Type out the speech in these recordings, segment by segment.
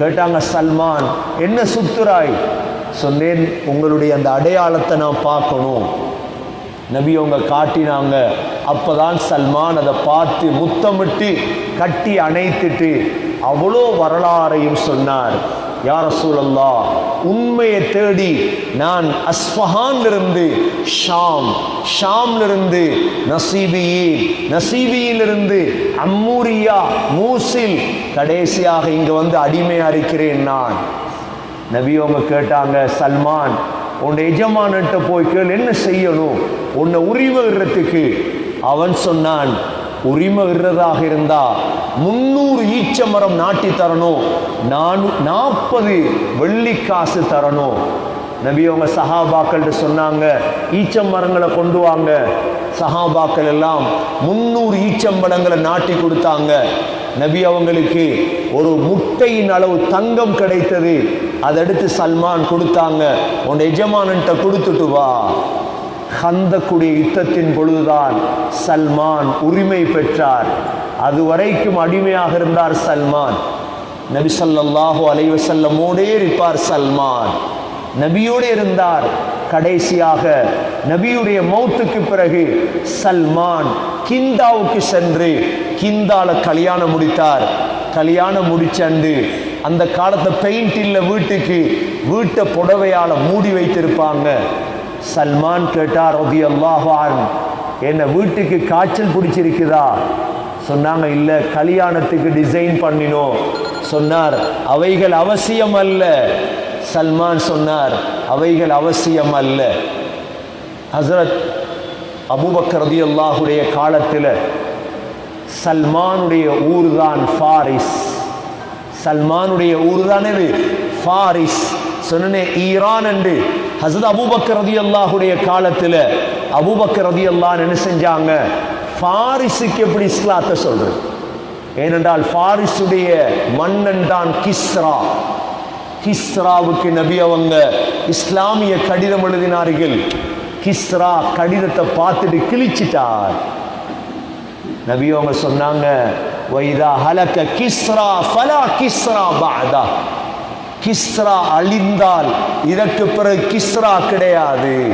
கேட்டாங்க சல்மான் என்ன சுத்துராய் சொன்னேன் உங்களுடைய அந்த அடையாளத்தை நான் பார்க்கணும். நபி அவங்க காட்டினாங்க. அப்போதான் சல்மான் அதை பார்த்து முத்தமிட்டு கட்டி அணைத்துட்டு அவ்வளோ வரலாறையும் சொன்னார். யார சூழல்லா உண்மையை தேடி நான் அஸ்பஹான்ல இருந்து ஷாம் ஷாம்ல இருந்து நசீபியின் நசீபியிலிருந்து அம்மூரியா மூசில் கடைசியாக இங்கே வந்து அடிமையா இருக்கிறேன் நான். நபி கேட்டாங்க சல்மான் உன் எஜமான்கிட்ட போய் கேள் என்ன செய்யணும்? உன்னை உரிவகிறதுக்கு அவன் சொன்னான் உரிமை விடுறதாக இருந்தா முன்னூறு ஈச்ச மரம் நாட்டி தரணும். நான் நாற்பது வெள்ளிக்காசு தரணும். நபி அவங்க சஹாபாக்கள்கிட்ட சொன்னாங்க ஈச்சம் மரங்களை கொண்டு வாங்க. சஹாபாக்கள் எல்லாம் முன்னூறு ஈச்சம்பழங்களை நாட்டி கொடுத்தாங்க. நபி அவங்களுக்கு ஒரு முட்டையின் அளவு தங்கம் கிடைத்தது. அதை எடுத்து சல்மான் கொடுத்தாங்க. உன் எஜமானன்ட்ட கொடுத்துட்டு வா. ஹந்தக்குடைய யுத்தத்தின் பொழுதுதான் சல்மான் உரிமை பெற்றார். அதுவரைக்கும் அடிமையாக இருந்தார் சல்மான். நபி ஸல்லல்லாஹு அலைஹி வஸல்லமோடே இருப்பார் சல்மான். நபியோடு இருந்தார். கடைசியாக நபியுடைய மௌத்துக்கு பிறகு சல்மான் கிந்தாவுக்கு சென்று கிந்தால கல்யாணம் முடித்தார். கல்யாணம் முடிச்சண்டு அந்த காலத்தை பெயிண்ட் இல்லை வீட்டுக்கு வீட்டை புடவையால் மூடி வைத்திருப்பாங்க. சல்மான் கேட்டார் ரதி அல்லாஹான் என்னை வீட்டுக்கு காய்ச்சல் பிடிச்சிருக்குதா? சொன்னாங்க இல்லை கல்யாணத்துக்கு டிசைன் பண்ணினோம். சொன்னார் அவைகள் அவசியம் அல்ல. சல்மான் சொன்னார் அவைகள் அவசியம் அல்ல. ஹசரத் அபூபக்கர் ரதி அல்லாஹுடைய காலத்தில் சல்மானுடைய ஊர் தான் ஃபாரிஸ். சல்மானுடைய ஊர் தான் ஃபாரிஸ். சொன்னனே ஈரான் என்று ஹசரத் அபூபக்கர் ரதி அல்லாஹுடைய காலத்தில் அபூபக்கர் ரதி அல்லாஹ் என்ன செஞ்சாங்க? ஃபாரிஸுக்கு எப்படி இஸ்லாத்தை சொல்றது? ஏனென்றால் ஃபாரிஸுடைய மன்னன் தான் கிஸ்ரா. கிஸ்ராவுக்கு நபி அவங்க இஸ்லாமிய கடிதம் எழுதினார்கள். கிஸ்ரா கடிதத்தை பார்த்துட்டு கிழிச்சிட்டார். நபி அவங்க சொன்னாங்க வைதா ஹலக்க கிஸ்ரா ஃபலா கிஸ்ரா பாதா கிஸ்ரா அழிந்தால் இதற்கு பிறகு கிஸ்ரா கிடையாது.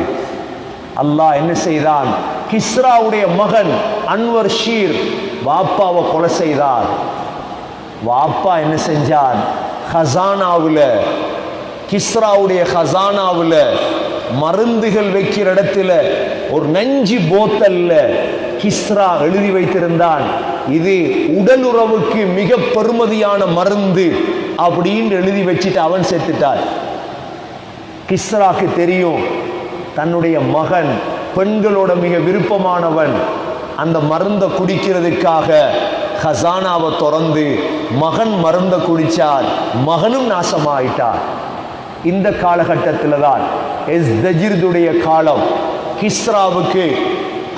அல்லாஹ் என்ன செய்தான்? கிஸ்ராவுடைய மகன் அன்வர் ஷீர் வாப்பாவை கொலை செய்தார். வாப்பா என்ன செஞ்சார்? ஹசானாவுல கிஸ்ராவுடைய ஹசானாவுல மருந்துகள் வைக்கிற இடத்துல ஒரு நஞ்சு போத்தல்ல கிஸ்ரா எழுதி வைத்திருந்தான். இது உடல் உறவுக்கு மிக பெருமதியான மருந்து அப்படின்னு எழுதி வச்சுட்டு அவன் செத்துட்டார் கிஸ்ராக்கு தெரியும் தன்னுடைய மகன் பெண்களோட மிக விருப்பமானவன். அந்த மருந்தை குடிக்கிறதுக்காக ஹசானாவை திறந்து மகன் மருந்தை குடிச்சார். மகனும் நாசமாயிட்டார் இந்த காலகட்டத்தில் தான் எஸ் தஜிர்துடைய காலம் கிஸ்ராவுக்கு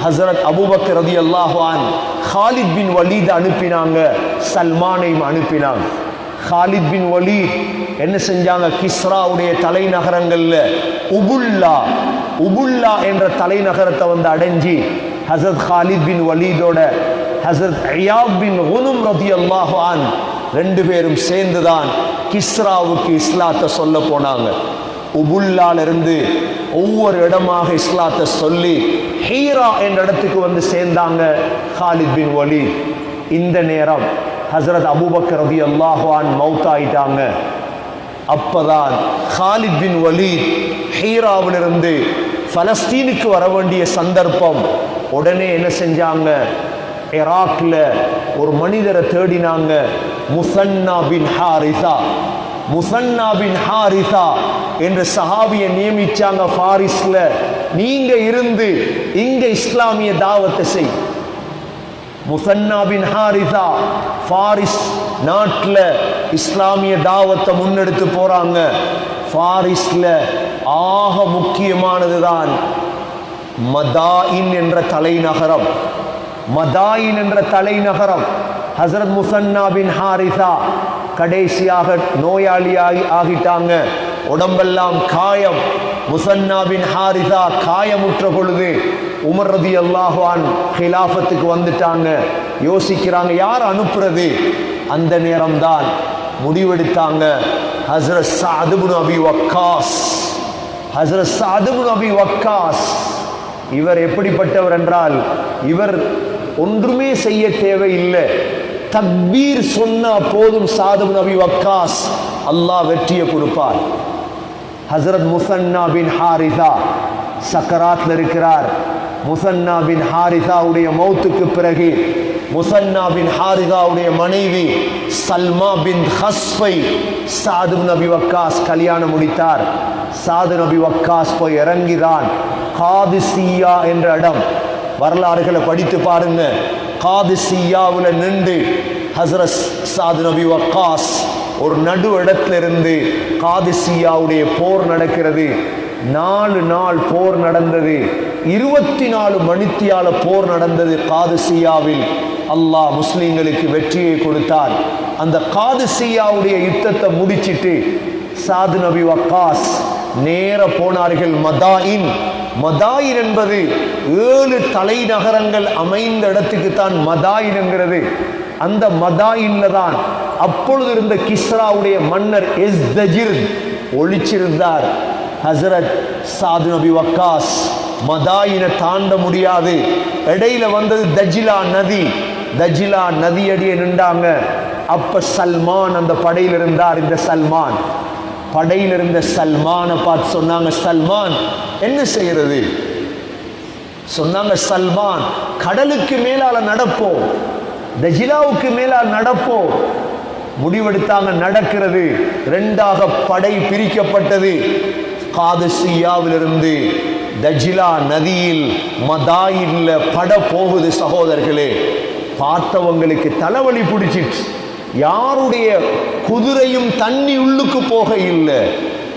ஹசரத் அபுபக் ரதி அல்லாஹான் ஹாலித் பின் வலீத் அனுப்பினாங்க சல்மானையும் அனுப்பினாங்க. ஹாலித் பின் வலீத் என்ன செஞ்சாங்க? கிஸ்ராவுடைய தலைநகரங்களில் உபுல்லா உபுல்லா என்ற தலைநகரத்தை வந்து அடைஞ்சி ஹசரத் ஹாலித் பின் வலீதோட ஹசரத் அயாப் பின் உனும் ரதி அல்லாஹான் ரெண்டு பேரும் சேர்ந்துதான் கிஸ்ராவுக்கு இஸ்லாத்தை சொல்ல போனாங்க. உபுல்லாலிருந்து ஒவ்வொரு இடமாக இஸ்லாத்தை சொல்லி ஹீரா என்ற இடத்துக்கு வந்து சேர்ந்தாங்க ஹாலித் பின் ஒலி இந்த நேரம் ஹசரத் அபுபக்கர் ரதி அல்லாஹான் மௌத்தாயிட்டாங்க. அப்பதான் ஹாலித் பின் வலீத் ஹீராவிலிருந்து பலஸ்தீனுக்கு வர வேண்டிய சந்தர்ப்பம் உடனே என்ன செஞ்சாங்க ஈராக்ல ஒரு மனிதரை தேடினாங்க முசன்னா பின் ஹாரிசா முசன்னா பின் ஹாரிசா என்ற சஹாபியை நியமிச்சாங்க ஃபாரிஸ்ல. நீங்க இருந்து இங்க இஸ்லாமிய தாவத்தை செய். முசன்னா பின் ஹாரிசா ஃபாரிஸ் நாட்டில் இஸ்லாமிய தாவத்தை முன்னெடுத்து போறாங்க. ஃபாரிஸ்ல ஆக முக்கியமானது தான் மதாயின் என்ற தலைநகரம். மதாயின் என்ற தலைநகரம் ஹசரத் முசன்னா பின் ஹாரிசா கடைசியாக நோயாளியாகி ஆகிட்டாங்க. உடம்பெல்லாம் காயம். முசன்னாவின் ஹாரிதா ஹாரிசா காயமுற்ற பொழுது உமர் ரதி அல்லாஹான் ஹிலாஃபத்துக்கு வந்துட்டாங்க. யோசிக்கிறாங்க யார் அனுப்புறது? அந்த நேரம்தான் முடிவெடுத்தாங்க. ஹசரத் சாதுபுன் அபி வக்காஸ். ஹசரத் சாதுபுன் அபி வக்காஸ். இவர் எப்படிப்பட்டவர் என்றால் இவர் ஒன்றுமே செய்ய தேவையில்லை. தக்பீர் சொன்னா போதும் சாதும் நபி வக்காஸ். அல்லாஹ் வெற்றியை கொடுப்பார். ஹசரத் முசன்னா பின் ஹாரிதா சக்கராத்தில் இருக்கிறார். முசன்னா பின் ஹாரிதாவுடைய மௌத்துக்கு பிறகு முசன்னா பின் ஹாரிதாவுடைய மனைவி சல்மா பின் ஹஸ்பை சாது நபி வக்காஸ் கல்யாணம் முடித்தார். சாது நபி வக்காஸ் போய் இறங்கிறான் காதிசியா என்ற இடம். வரலாறுகளை படித்து பாருங்க. காதிசியாவில் நின்று ஹசரத் சாது நபி வக்காஸ் ஒரு நடு இடத்துல இருந்து காதிசியாவுடைய போர் நடக்கிறது. நாலு நாள் போர் நடந்தது. இருபத்தி நாலு மணித்தியால போர் நடந்தது காதிசியாவில். அல்லாஹ் முஸ்லீம்களுக்கு வெற்றியை கொடுத்தார். அந்த காதிசியாவுடைய யுத்தத்தை முடிச்சிட்டு சாது நபி வக்காஸ் நேர போனார்கள் மதாயின் மதாயின் என்பது ஏழு தலைநகரங்கள் அமைந்த இடத்துக்கு தான் மதாயின் என்கிறது. அந்த மதாயின்ல தான் அப்பொழுது இருந்த கிஸ்ராவுடைய மன்னர் எஸ் தஜிர் ஒழிச்சிருந்தார் ஹசரத் சாது நபி வக்காஸ் மதாயினை தாண்ட முடியாது. இடையில வந்தது தஜிலா நதி. தஜிலா நதி அடியே நின்றாங்க. அப்ப சல்மான் அந்த படையில் இருந்தார். இந்த சல்மான் படையில் இருந்த சல்மானை பார்த்து சொன்னாங்க சல்மான் என்ன செய்யறது? சொன்னாங்க சல்மான் கடலுக்கு மேலால நடப்போம் தஜிலாவுக்கு மேலால் நடப்போம் முடிவெடுத்தாங்க நடக்கிறது. ரெண்டாக படை பிரிக்கப்பட்டது. காதசியாவிலிருந்து தஜிலா நதியில் மதாயின்ல பட போகுது சகோதரர்களே. பார்த்தவங்களுக்கு தலைவலி பிடிச்சிட்டு யாருடைய குதிரையும் தண்ணி உள்ளுக்கு போக இல்லை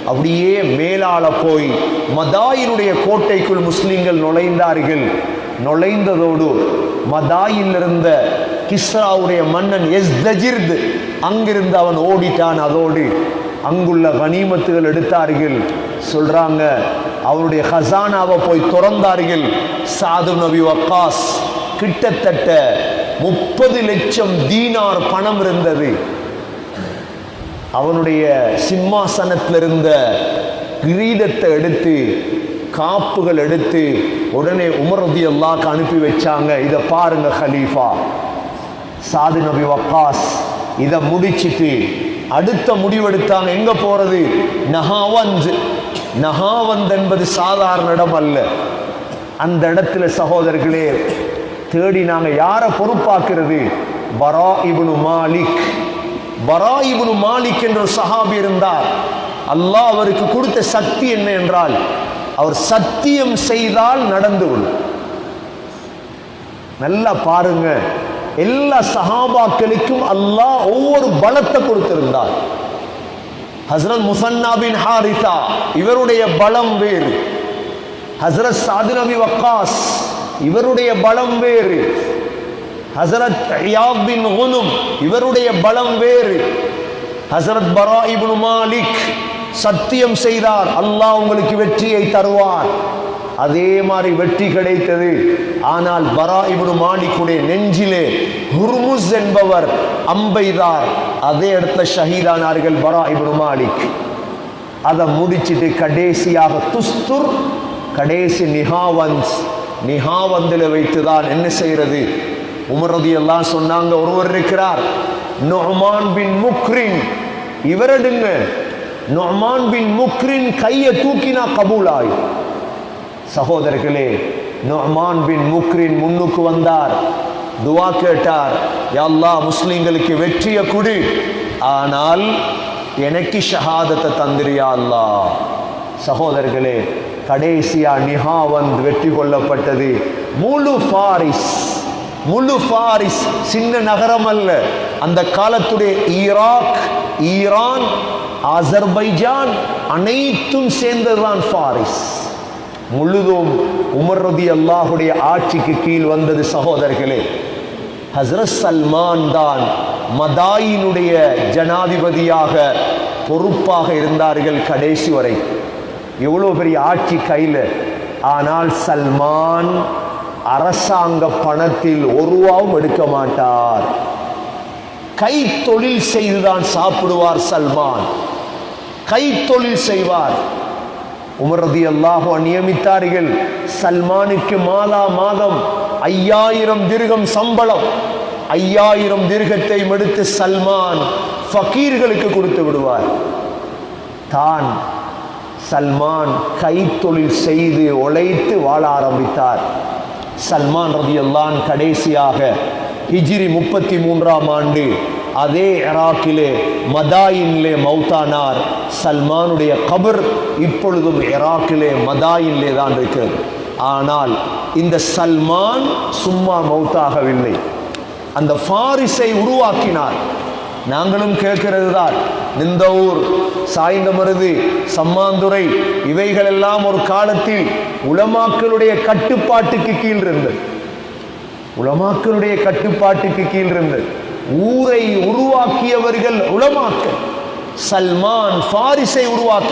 அப்படியே மேலால போய் மதாயினுடைய கோட்டைக்குள் முஸ்லிம்கள் நுழைந்தார்கள். நுழைந்ததோடு மதாயில் இருந்த கிஸ்ராவுடைய மன்னன் எஸ் தஜிர்த் அங்கிருந்து அவன் ஓடிட்டான். அதோடு அங்குள்ள கனிமத்துகள் எடுத்தார்கள். சொல்றாங்க அவருடைய ஹசானாவை போய் துறந்தார்கள். சாது நபி வக்காஸ். கிட்டத்தட்ட முப்பது லட்சம் தீனார் பணம் இருந்தது. அவனுடைய சிம்மாசனத்தில் இருந்த கிரீடத்தை எடுத்து காப்புகள் எடுத்து உடனே உமரதி அல்லாக்கு அனுப்பி வச்சாங்க. இதை பாருங்க ஹலீஃபா சாது நபி வக்காஸ் இதை முடிச்சிட்டு அடுத்த முடிவெடுத்தாங்க. எங்க போறது? நகாவந்த் நகாவந்த் என்பது சாதாரண இடம் அல்ல. அந்த இடத்துல சகோதரர்களே தேடி நாங்க யாரை பொறுப்பாக்குறது? பரா இபுனு மாலிக். பரா இபுனு மாலிக் என்ற ஒரு சஹாபி இருந்தார். அல்லாஹ் அவருக்கு கொடுத்த சக்தி என்ன என்றால் அவர் சத்தியம் செய்தால் நடந்து கொள்ளும் நல்லா பாருங்க. எல்லா சஹாபாக்களுக்கும் அல்லாஹ் ஒவ்வொரு பலத்தை கொடுத்திருந்தார். ஹசரத் முசன்னா பின் ஹாரிசா இவருடைய பலம் வேறு. ஹசரத் சாது நபி வக்காஸ் இவருடைய பலம் வேறு. ஹசரத் இயாத் உனும் இவருடைய பலம் வேறு. ஹசரத் பரா இப்னு மாலிக் சத்தியம் செய்தார். அல்லாஹ் உங்களுக்கு வெற்றியை தருவார். அதே மாதிரி வெற்றி கிடைத்தது. ஆனால் பரா இப்னு மாலிக்குடைய நெஞ்சிலே ஹுர்முஸ் என்பவர் அம்பைதார். அதே இடத்துல ஷஹீதானார்கள் பரா இப்னு மாலிக். அதை முடிச்சிட்டு கடைசியாக துஸ்துர் கடைசி நிஹாவன்ஸ் நிஹாவந்தில் வைத்துதான் என்ன செய்யறது உமரதி எல்லாம் சொன்னாங்க ஒருவர் இருக்கிறார். நொஹ்மான் பின் முக்ரின். இவரடுங்க நொஹ்மான் பின் முக்ரின் கையை தூக்கினா கபூலாய். சகோதரர்களே நொஹ்மான் பின் முக்ரின் முன்னுக்கு வந்தார். துவா கேட்டார் எல்லா முஸ்லீம்களுக்கு முஸ்லிம்களுக்கு வெற்றியை குடி. ஆனால் எனக்கு ஷஹாதத்தை தந்திரியா அல்லா சகோதரர்களே கடைசியா நிஹாவந்த் வெற்றி கொள்ளப்பட்டது. முழு பாரிஸ் முழு பாரிஸ் சின்ன நகரம் அல்ல. அந்த காலத்துடைய ஈராக் ஈரான் அசர்பைஜான் அனைத்தும் சேர்ந்ததுதான் பாரிஸ். முழுதும் உமர் ரதி அல்லாஹுடைய ஆட்சிக்கு கீழ் வந்தது சகோதரர்களே. ஹஸ்ரத் சல்மான் தான் மதாயினுடைய ஜனாதிபதியாக பொறுப்பாக இருந்தார்கள் கடைசி வரை. எவ்வளோ பெரிய ஆட்சி கையில்? ஆனால் சல்மான் அரசாங்க பணத்தில் ஒருவாவும் எடுக்க மாட்டார். கை தொழில் செய்துதான் சாப்பிடுவார் சல்மான். கை தொழில் செய்வார். உமரதி அல்லாஹோ நியமித்தார்கள். சல்மானுக்கு மாதா மாதம் ஐயாயிரம் திருகம் சம்பளம். ஐயாயிரம் திருகத்தை எடுத்து சல்மான் ஃபக்கீர்களுக்கு கொடுத்து விடுவார். தான் சல்மான் கைத்தொழில் செய்து உழைத்து வாழ ஆரம்பித்தார். சல்மான் ரதியல்லான் கடைசியாக ஹிஜிரி முப்பத்தி மூன்றாம் ஆண்டு அதே இராக்கிலே மதாயின்லே மௌத்தானார். சல்மானுடைய கபர் இப்பொழுதும் இராக்கிலே மதாயின்லே தான் இருக்கிறது. ஆனால் இந்த சல்மான் சும்மா மௌத்தாகவில்லை. அந்த ஃபாரிஸை உருவாக்கினார். நாங்களும் கேட்கிறது தான் நிந்தவூர் சாய்ந்தமருது சம்மாந்துறை இவைகளெல்லாம் ஒரு காலத்தில் உலமாக்களுடைய கட்டுப்பாட்டுக்கு கீழ் இருந்தது உலமாக்களுடைய கட்டுப்பாட்டுக்கு கீழ் இருந்தது ஊரை உருவாக்கியவர்கள் உலமாக்கள். சல்மான் பாரிசை உருவாக்கி